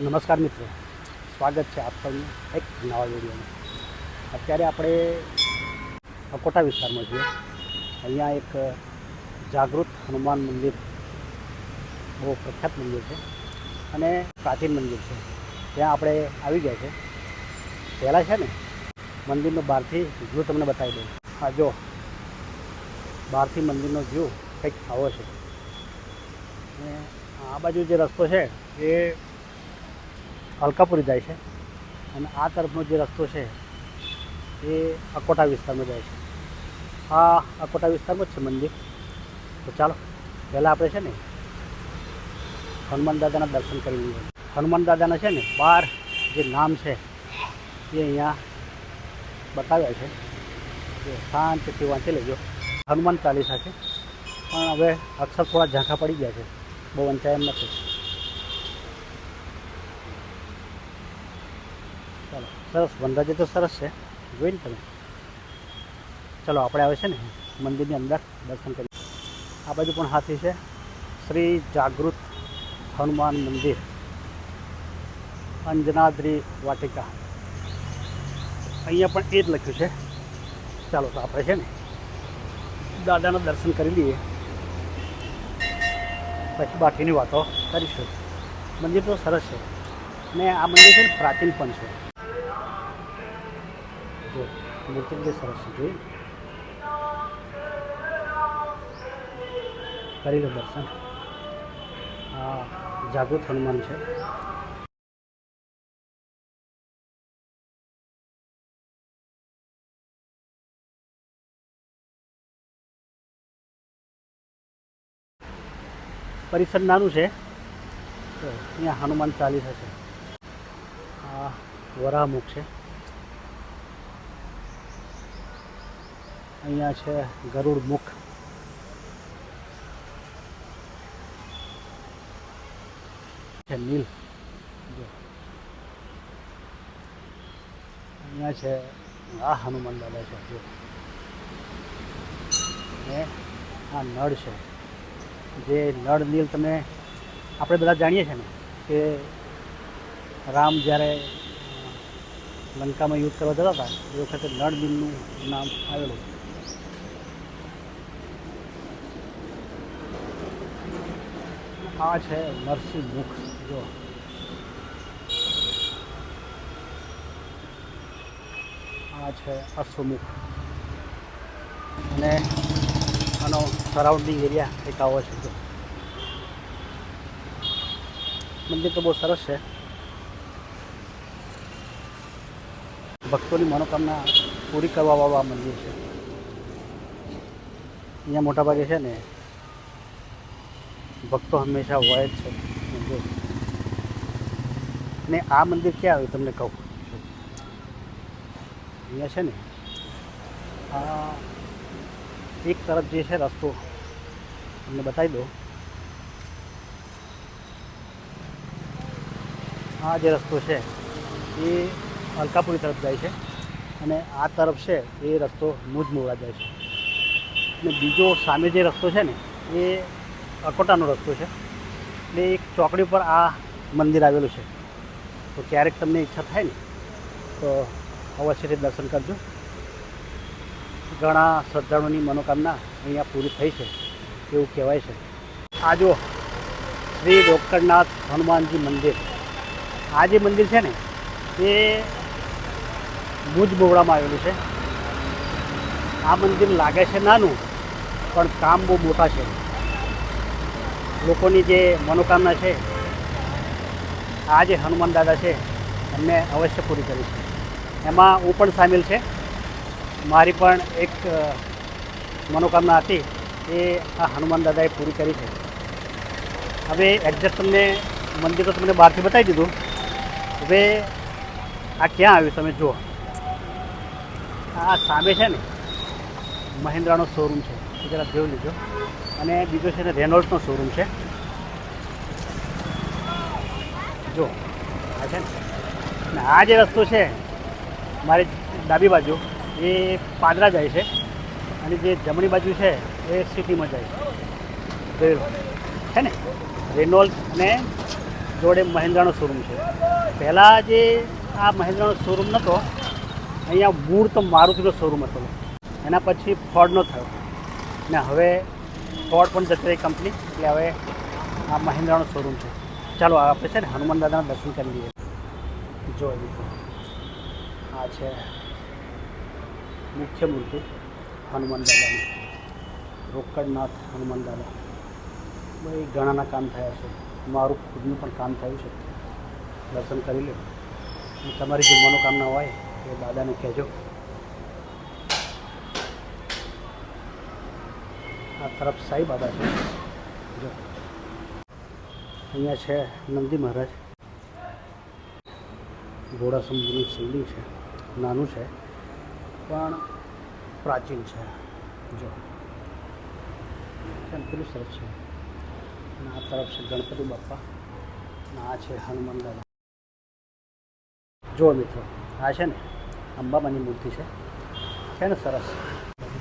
નમસ્કાર મિત્રો. સ્વાગત છે આપ સૌનું એક નવા વિડીયોમાં. અત્યારે આપણે અકોટા વિસ્તારમાં છીએ. અહીંયા એક જાગૃત હનુમાન મંદિર, બહુ પ્રખ્યાત મંદિર છે અને પ્રાચીન મંદિર છે. ત્યાં આપણે આવી ગયા છે. પહેલાં છે ને, મંદિરનો બહારથી વ્યૂ તમને બતાવી દઉં. હા, જો. બહારથી મંદિરનો વ્યૂ કંઈક આવો છે. અને આ બાજુ જે રસ્તો છે, એ અલકાપુરી જાય છે અને આ તરફનો જે રસ્તો છે એ અકોટા વિસ્તારમાં જાય છે. આ અકોટા વિસ્તારમાં જ છે મંદિર. તો ચાલો, પહેલાં આપણે છે ને હનુમાન દાદાના દર્શન કરી લઈએ. હનુમાન દાદાના છે ને બાર જે નામ છે એ અહીંયા બતાવ્યા છે. એ શાંતિથી વાંચી લેજો. હનુમાન ચાલીસા છે. પણ હવે અક્ષર થોડા ઝાંખા પડી ગયા છે. બહુ વંચાય એમ નથી ચાલો સરસ, વનરાજે તો સરસ છે. જોઈ ને તમે. ચલો, આપણે આવે છે ને, મંદિરની અંદર દર્શન કરીએ આ બાજુ પણ હાથી છે. શ્રી જાગૃત હનુમાન મંદિર. અંજનાદ્રી વાટિકા. અહીંયા પણ એ જ લખ્યું છે. ચાલો, તો આપણે છે ને, દાદાના દર્શન કરી લઈએ. પછી બાકીની વાતો કરીશું. મંદિર તો સરસ છે. ને આ મંદિર છે ને પ્રાચીન પણ છે. જો સરસ્વતી કરી લો દર્શન આ જાગૃત હનુમાન છે. પરિસર નાનું છે. તો અહીંયા હનુમાન ચાલીસા છે. આ વરાહમુખ છે. અહીંયા છે ગરુડ મુખ. છે નીલ. અહીંયા છે આ હનુમાન દાદા છે, જો. આ નળ છે. જે નળ નીલ તમે, આપણે બધા જાણીએ છીએ ને કે રામ જ્યારે લંકામાં યુદ્ધ કરવા જતા હતા, એ વખતે નળ નીલનું નામ આવેલું. આ છે નરસિંહ મુખ, જો. આ છે અશ્વમુખ. અને આનો સરાઉન્ડિંગ એરિયા એક આવો છે, જો. મંદિર તો બહુ સરસ છે. ભક્તોની મનોકામના પૂરી કરવા વાળું આ મંદિર છે. અહીંયા મોટાભાગે છે ને ભક્તો હંમેશા હોય જ છે. ને આ મંદિર ક્યાં આવ્યું તમને કહું? અહીંયા છે ને, આ એક તરફ જે છે રસ્તો, તમને બતાવી દો આ જે રસ્તો છે, એ અલકાપુરી તરફ જાય છે અને આ તરફ છે, એ રસ્તો મુજમોડા જાય છે. અને બીજો સામે જે રસ્તો છે ને, એ અકોટાનો રસ્તો છે. એટલે એક ચોકડી પર આ મંદિર આવેલું છે. તો ક્યારેક તમને ઈચ્છા થાય ને, તો અવશ્યથી દર્શન કરજો. ઘણા શ્રદ્ધાળુઓની મનોકામના અહીંયા પૂરી થઈ છે, એવું કહેવાય છે. આ જો શ્રી રોકડનાથ હનુમાનજી મંદિર. આ જે મંદિર છે ને, એ ભુજ બોવડામાં આવેલું છે. આ મંદિર લાગે છે નાનું, પણ કામ બહુ મોટા છે. લોકોની જે મનોકામના છે, આ જે હનુમાન દાદા છે, એમને અવશ્ય પૂરી કરી છે એમાં હું પણ સામેલ છે. મારી પણ એક મનોકામના હતી એ આ હનુમાન દાદાએ પૂરી કરી છે. હવે એક્ઝેક્ટ તમને મંદિર તો તમને બહારથી બતાવી દીધું. હવે આ ક્યાં આવ્યું તમે જુઓ. આ સામે છે ને, મહિન્દ્રાનો શોરૂમ છે. જરા જોઈ લીધો અને બીજો છે ને રેનોલ્ટનો શોરૂમ છે. જો આ છે ને. આ જે રસ્તો છે, મારી ડાબી બાજુ, એ પાદરા જાય છે. અને જે જમણી બાજુ છે, એ સિટીમાં જાય છે. છે ને? રેનોલ્ડ અને જોડે મહેન્દ્રાનો શોરૂમ છે. પહેલાં જે આ મહેન્દ્રાનો શોરૂમ નહોતો અહીંયા મૂળ તો મારુતિનો શોરૂમ હતો. એના પછી ફોર્ડનો થયો. ને હવે ફોર્ડ પણ જતી રહી કંપની, એટલે હવે આ મહેન્દ્રાનો શોરૂમ છે. ચાલો આપણે છે ને હનુમાન દાદાના દર્શન કરી લઈએ. જો આ છે મુખ્ય મૂર્તિ, હનુમાન દાદાની. રોકડનાથ હનુમાન દાદા. બહુ ઘણાના કામ થયા છે. મારું ખુદનું પણ કામ થયું છે. દર્શન કરી લે. તમારી જે મનોકામના હોય એ દાદાને કહેજો. આ તરફ સાઈ બાબા છે. જો. અહીંયા છે નંદી મહારાજ. ઘોડા સમૂહની શિવલિંગ છે. નાનું છે, પણ પ્રાચીન છે. જો. પેલું સરસ છે? અને આ તરફ છે ગણપતિ બાપા. અને આ છે હનુમાન દાદા. જો મિત્રો, આ છે ને અંબાબાની મૂર્તિ છે. છે ને સરસ?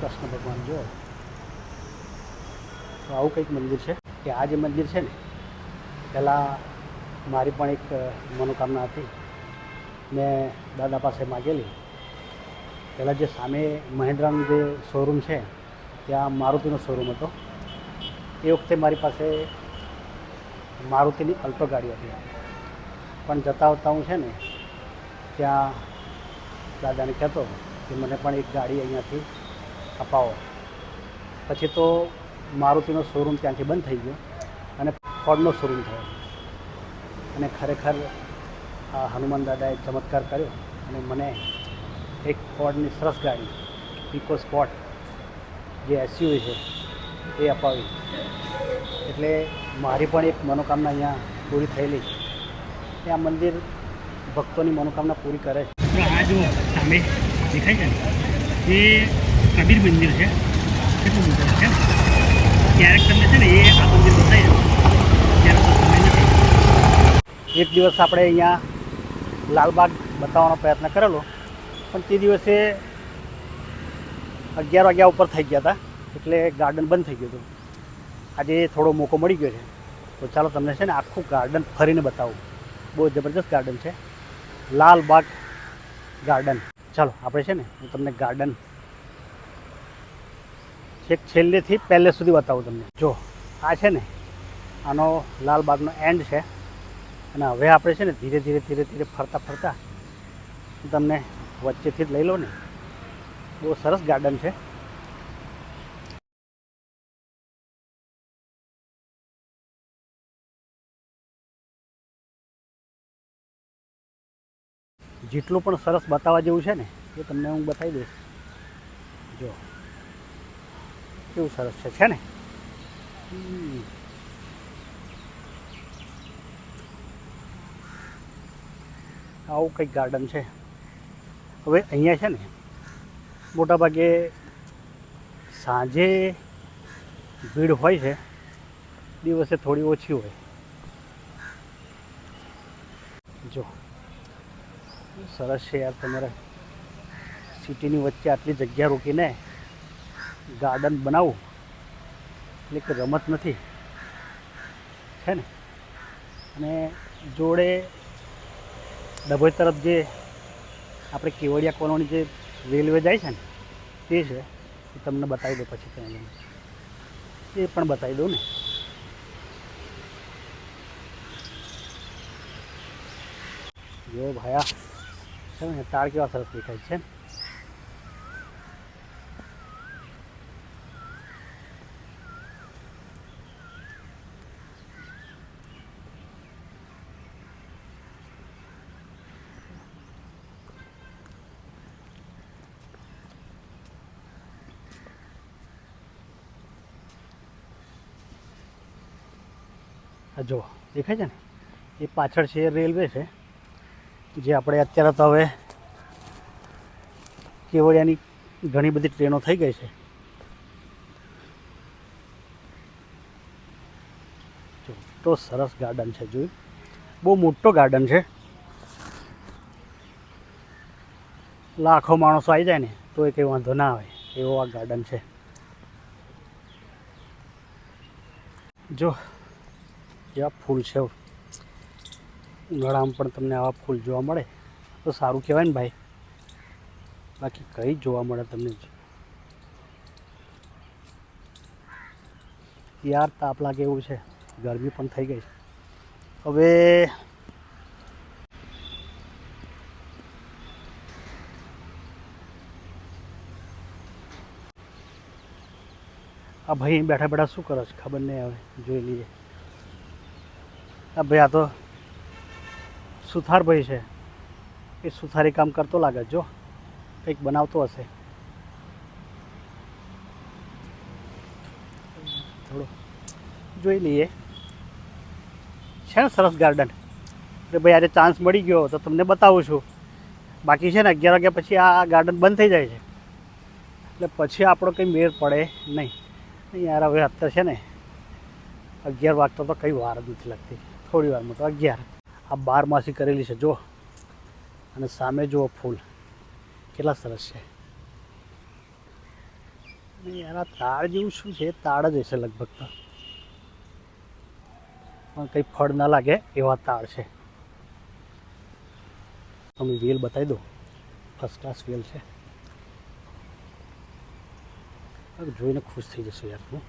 કૃષ્ણ ભગવાન જો તો આવું કંઈક મંદિર છે. કે આ જે મંદિર છે ને પહેલાં મારી પણ એક મનોકામના હતી. મેં દાદા પાસે માગેલી. પહેલાં જે સામે મહિન્દ્રાનું જે શોરૂમ છે, ત્યાં મારુતિનો શોરૂમ હતો. એ વખતે મારી પાસે મારુતિની અલ્ટો ગાડી હતી. પણ જતા આવતા હું છે ને, ત્યાં દાદાને કહેતો કે મને પણ એક ગાડી અહીંયાથી અપાવો. પછી તો મારુતિનો શોરૂમ ત્યાંથી બંધ થઈ ગયો. અને ફોર્ડનો શોરૂમ થયો. અને ખરેખર આ હનુમાન દાદાએ ચમત્કાર કર્યો અને મને એક ફોર્ડની સરસ ગાડી પીકો સ્પોટ જે એસયુવી છે, એ અપાવી. એટલે મારી પણ એક મનોકામના અહીંયા પૂરી થયેલી. એ આ મંદિર ભક્તોની મનોકામના પૂરી કરે છે. આ જો સામે દેખાય છે ને, એ કબીર મંદિર છે. કેટલું મોટું છે? ક્યારેક તમને છે ને એ આ મંદિર બતાવી ત્યારે તો સમય નથી એક દિવસ આપણે અહીંયા લાલબાગ બતાવવાનો પ્રયત્ન કરેલો. પણ તે દિવસે અગિયાર વાગ્યા ઉપર થઈ ગયા હતા. એટલે ગાર્ડન બંધ થઈ ગયું હતું. આજે થોડો મોકો મળી ગયો છે. તો ચાલો તમને છે ને આખું ગાર્ડન ફરીને બતાવું. બહુ જબરજસ્ત ગાર્ડન છે. લાલબાગ ગાર્ડન ચાલો, આપણે છે ને હું તમને ગાર્ડન છેક છેલ્લેથી પહેલે સુધી બતાવું તમને. જો, આ છે ને આનો લાલબાગનો એન્ડ છે. અને હવે આપણે છે ને ધીરે ધીરે ધીરે ધીરે ફરતા ફરતા તમને વચ્ચેથી જ લઈ લો ને. બહુ સરસ ગાર્ડન છે. જેટલું પણ સરસ બતાવવા જેવું છે ને, એ તમને હું બતાવી દઈશ. જો, કેવું સરસ છે છે ને? આવું કંઈક ગાર્ડન છે. હવે અહીંયા છે ને, મોટાભાગે સાંજે ભીડ હોય છે, દિવસે થોડી ઓછી હોય. જો, સરસ છે યાર તમારે સિટીની વચ્ચે આટલી જગ્યા રોકીને ગાર્ડન બનાવવું એટલે કે રમત નથી. છે ને? અને જોડે ડભોઈ તરફ જે આપણે કેવડિયા કોલોની જે રેલવે જાય છે ને, તે છે, એ તમને બતાવી દો પછી ત્યાં એ પણ બતાવી દઉં ને. જો ભાયા, છે ને તાળ કેવા સરસ દેખાય છે આ જો દેખાય છે ને? એ પાછળ છે રેલવે છે. જે આપણે અત્યારે તો હવે કેવડિયાની ઘણી બધી ટ્રેનો થઈ ગઈ છે. તો સરસ ગાર્ડન છે, જોયું? બહુ મોટો ગાર્ડન છે. લાખો માણસો આવી જાય ને તો એ કંઈ વાંધો ના આવે. એવો આ ગાર્ડન છે. જો જેવા ફૂલ છે. ઉનાળામાં પણ તમને આવા ફૂલ જોવા મળે. તો સારું કહેવાય ને ભાઈ. બાકી કઈ જોવા મળે તમને યાર તાપ લાગે એવું છે. ગરમી પણ થઈ ગઈ હવે આ ભાઈ બેઠા બેઠા શું કરો છો? ખબર નહીં હવે જોઈ લઈએ. આ ભાઈ, આ તો સુથાર ભાઈ છે. એ સુથારી કામ કરતો લાગે જો. કંઈક બનાવતો હશે. થોડો જોઈ લઈએ. છે ને સરસ ગાર્ડન એટલે ભાઈ, આજે ચાન્સ મળી ગયો, તો તમને બતાવું છું. બાકી છે ને અગિયાર વાગ્યા પછી આ ગાર્ડન બંધ થઈ જાય છે. એટલે પછી આપણો કંઈ મેળ પડે નહીં. યાર, હવે અત્યારે છે ને અગિયાર વાગતો તો કંઈ વાર નથી લાગતી. થોડી વારમાં તો અગિયાર. આ બારમાસી કરેલી છે, જો. અને સામે જુઓ ફૂલ. કેટલા સરસ છે. યાર તાળ જેવું શું છે? તાળ જ હશે લગભગ તો. પણ કંઈ ફળ ના લાગે એવા તાળ છે. તમે વેલ બતાવી દો ફર્સ્ટ ક્લાસ વેલ છે. જોઈને ખુશ થઈ જશો યાર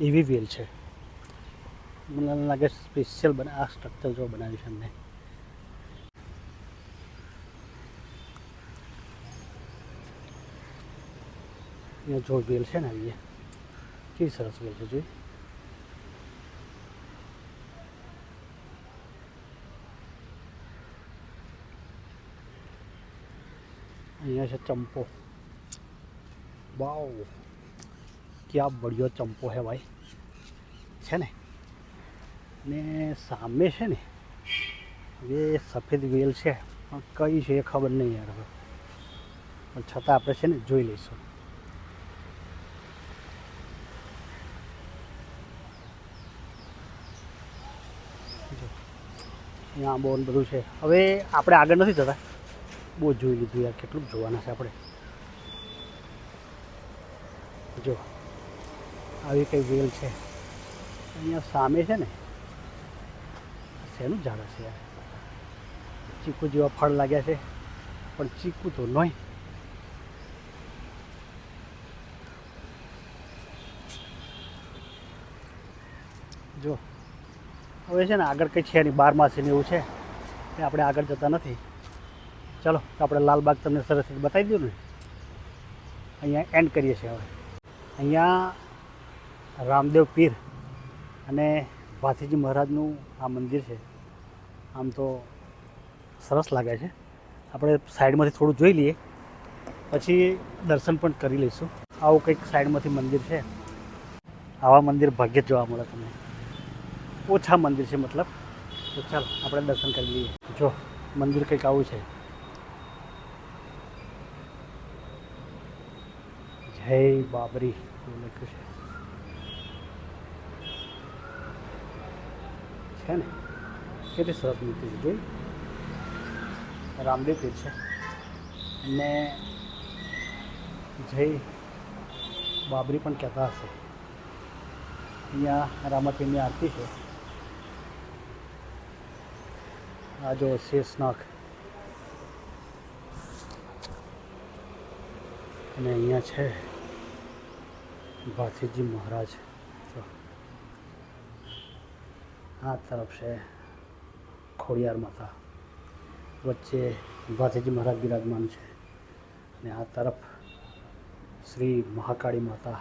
એવી વેલ છે. મને લાગે સ્પેશિયલ બને, આ સ્ટ્રક્ચર જો બનાવ્યું છે એમને. અહીંયા જો વેલ છે ને આવી કેવી સરસ વેલ છે જોઈ. અહીંયા છે ચંપો. વાવ. ક્યાં બળિયો ચંપો હે ભાઈ. છે ને? ને સામે છે ને બે સફેદ વેલ છે. પણ કઈ છે એ ખબર નહીં યાર હવે. પણ છતાં આપણે છે ને જોઈ લઈશું. અહીંયા આંબો બધું છે. હવે આપણે આગળ નથી જતા. બહુ જોઈ લીધું યાર, કેટલું જોવાના છે આપણે. જો, આવી કઈ વેલ છે. અહીંયા સામે છે ને શેનું ઝાડ હશે યાર ચીકુ જેવા ફળ લાગ્યા છે, પણ ચીકુ તો નહીં જો, હવે છે ને આગળ કંઈ છે નહીં બારમાસી એવું છે. એ આપણે આગળ જતા નથી. ચલો, તો આપણે લાલબાગ તમને સરસ રીતે બતાવી દઉં ને. અહીંયા એન્ડ કરીએ છીએ હવે. અહીંયા રામદેવ પીર અને ભાથીજી મહારાજનું આ મંદિર છે. આમ તો સરસ લાગે છે. આપણે સાઈડમાંથી થોડું જોઈ લઈએ. પછી દર્શન પણ કરી લઈશું. આવું કંઈક સાઈડમાંથી મંદિર છે. આવા મંદિર ભાગ્યે જ જોવા મળે તમને. ઓછા મંદિર છે મતલબ. તો ચાલ, આપણે દર્શન કરી લઈએ. જો, મંદિર કંઈક આવું છે. જય બાબરી. એવું લખ્યું છે. ને? કેટલી સરસ મૂર્તિ છે જોઈ રામદેવ પીર છે અને જય બાબરી પણ કહેતા હશે અહીંયા રામાપીરની આરતી છે આ જો શેષનાગ અને અહીંયા છે ભાથીજી મહારાજ જો આ તરફ છે ખોડિયાર માતા વચ્ચે ભાથીજી મહારાજ બિરાજમાન છે. અને આ તરફ શ્રી મહાકાળી માતા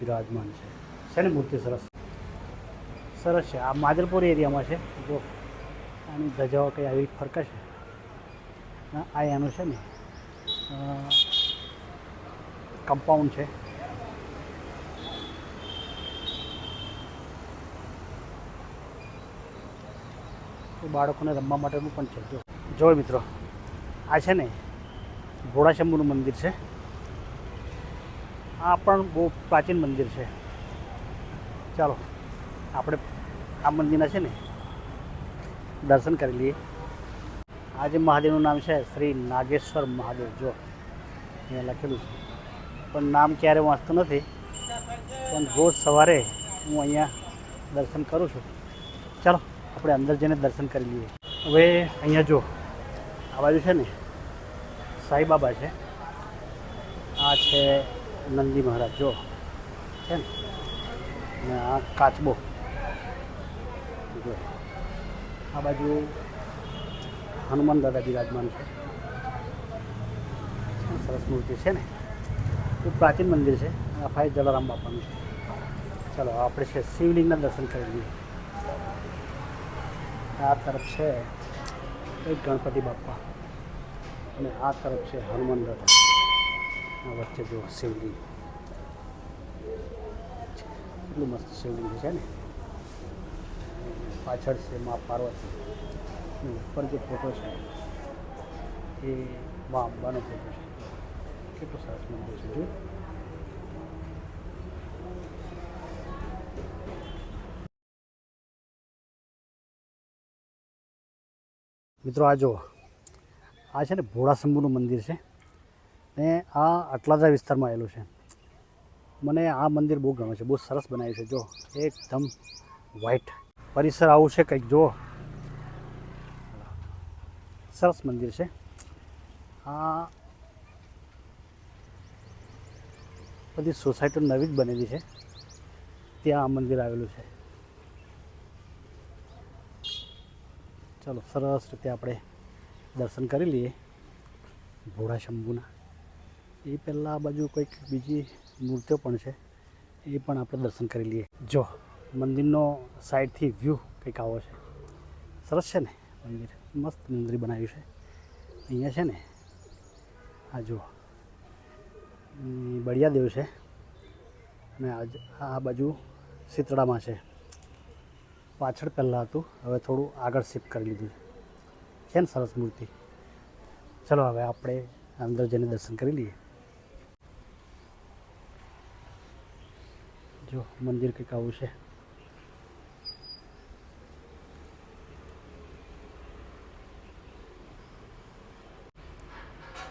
બિરાજમાન છે. છે ને મૂર્તિ સરસ? સરસ છે. આ માદરપુર એરિયામાં છે. જો આની ધજાઓ કંઈ આવી ફરકે છે? હા, આ એનું છે ને કમ્પાઉન્ડ છે. બાળકોને રમવા માટેનું પણ છે. જો જો મિત્રો, આ છે ને ઘોડાશંભુનું મંદિર છે. આ પણ બહુ પ્રાચીન મંદિર છે. ચાલો, આપણે આ મંદિરના છે ને દર્શન કરી લઈએ. આ જે મહાદેવનું નામ છે, શ્રી નાગેશ્વર મહાદેવ, જો, અહીંયા લખેલું છે. પણ નામ ક્યારે વાંચતું નથી, પણ રોજ સવારે હું અહીંયા દર્શન કરું છું. ચાલો આપણે અંદર જઈને દર્શન કરી લઈએ. હવે અહીંયા જો, આ બાજુ છે ને સાંઈબાબા છે. આ છે નંદી મહારાજ, જો, છે ને અને આ કાચબો. જો, આ બાજુ હનુમાન દાદા બિરાજમાન છે. સરસ મૂર્તિ છે ને. એ પ્રાચીન મંદિર છે. આ ફાઈ જલારામ બાપાનું છે. ચાલો, આપણે છે શિવલિંગના દર્શન કરી લઈએ. આ તરફ છે એક ગણપતિ બાપ્પા અને આ તરફ છે હનુમાન દાદા. વચ્ચે જો શિવલિંગ કેટલું મસ્ત શિવલિંગ છે ને? પાછળ છે મા પાર્વતી. ઉપર જે ફોટો છે, એ મા અંબાનો ફોટો છે. કેટલું સરસ મંદિર છે જો મિત્રો, આ જુઓ આ છે ને ભોળા શંભુનું મંદિર છે. ને આ અટલાદરા વિસ્તારમાં આવેલું છે. મને આ મંદિર બહુ ગમે છે, બહુ સરસ બનાવ્યું છે. જો, એકદમ વ્હાઈટ પરિસર આવું છે કંઈક જુઓ સરસ મંદિર છે. આ બધી સોસાયટી નવી જ બનેલી છે. ત્યાં આ મંદિર આવેલું છે. ચાલો, સરસ રીતે આપણે દર્શન કરી લઈએ ભોળા શંભુના. એ પહેલાં આ બાજુ કોઈક બીજી મૂર્તિઓ પણ છે, એ પણ આપણે દર્શન કરી લઈએ. જો, મંદિરનો સાઈડથી વ્યૂ કંઈક આવો છે. સરસ છે ને મંદિર? મસ્ત મંદિર બનાવ્યું છે. અહીંયા છે ને, આ જુઓ. બળિયાદેવ છે. અને આ બાજુ શીતળામાં છે. પાછળ પહેલાં હતું. હવે થોડું આગળ શિફ્ટ કરી લીધું છે ને સરસ મૂર્તિ. ચલો હવે આપણે અંદર જઈને દર્શન કરી લઈએ. જો, મંદિર કંઈક આવું છે.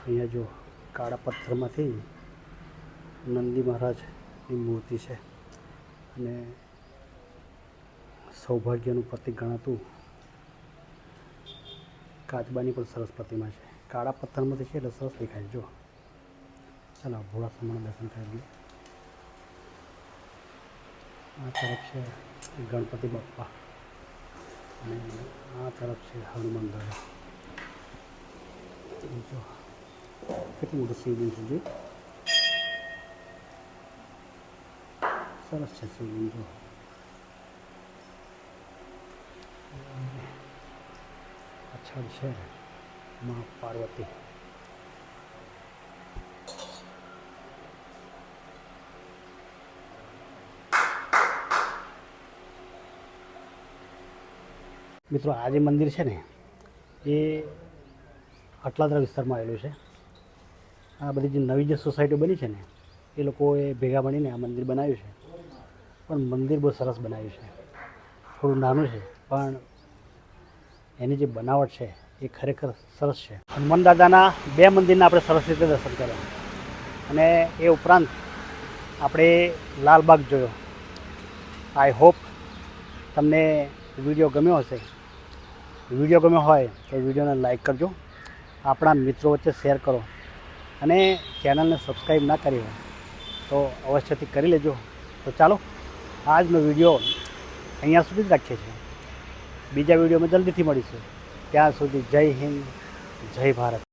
અહીંયા જો કાળા પથ્થરમાંથી નંદી મહારાજની મૂર્તિ છે. અને સૌભાગ્યનું પ્રતિક ગણાતું કાચબાની પણ સરસ પ્રતિમા છે. કાળા પથ્થરમાંથી છે એટલે સરસ દેખાય જો. ચાલો ભોળા સમયના દર્શન કરી લઈએ. આ તરફ છે ગણપતિ બાપ્પા. અને આ તરફ છે હનુમાન દાદા. જો, કેટલું મોટું શિવલિંગ છે, જો. સરસ છે શિવલિંગ, જો. પાછળ છે મા પાર્વતી. મિત્રો, આ જે મંદિર છે ને, એ અટલાદરા વિસ્તારમાં આવેલું છે. આ બધી જે નવી જે સોસાયટીઓ બની છે ને, એ લોકોએ ભેગા મળીને આ મંદિર બનાવ્યું છે. પણ મંદિર બહુ સરસ બનાવ્યું છે. થોડું નાનું છે, પણ એની જે બનાવટ છે, એ ખરેખર સરસ છે. હનુમાન દાદાના બે મંદિરના આપણે સરસ રીતે દર્શન કર્યા. અને એ ઉપરાંત આપણે લાલબાગ જોયો. આઈ હોપ તમને વીડિયો ગમ્યો હશે. વીડિયો ગમ્યો હોય તો વિડીયોને લાઇક કરજો. આપણા મિત્રો વચ્ચે શેર કરો. અને ચેનલને સબસ્ક્રાઈબ ના કરી હોય તો અવશ્યથી કરી લેજો. તો ચાલો, આજનો વીડિયો અહીંયા સુધી જ રાખીએ છીએ. બીજા વિડીયોમાં જલ્દીથી મળીશું. ત્યાં સુધી જય હિન્દ જય ભારત.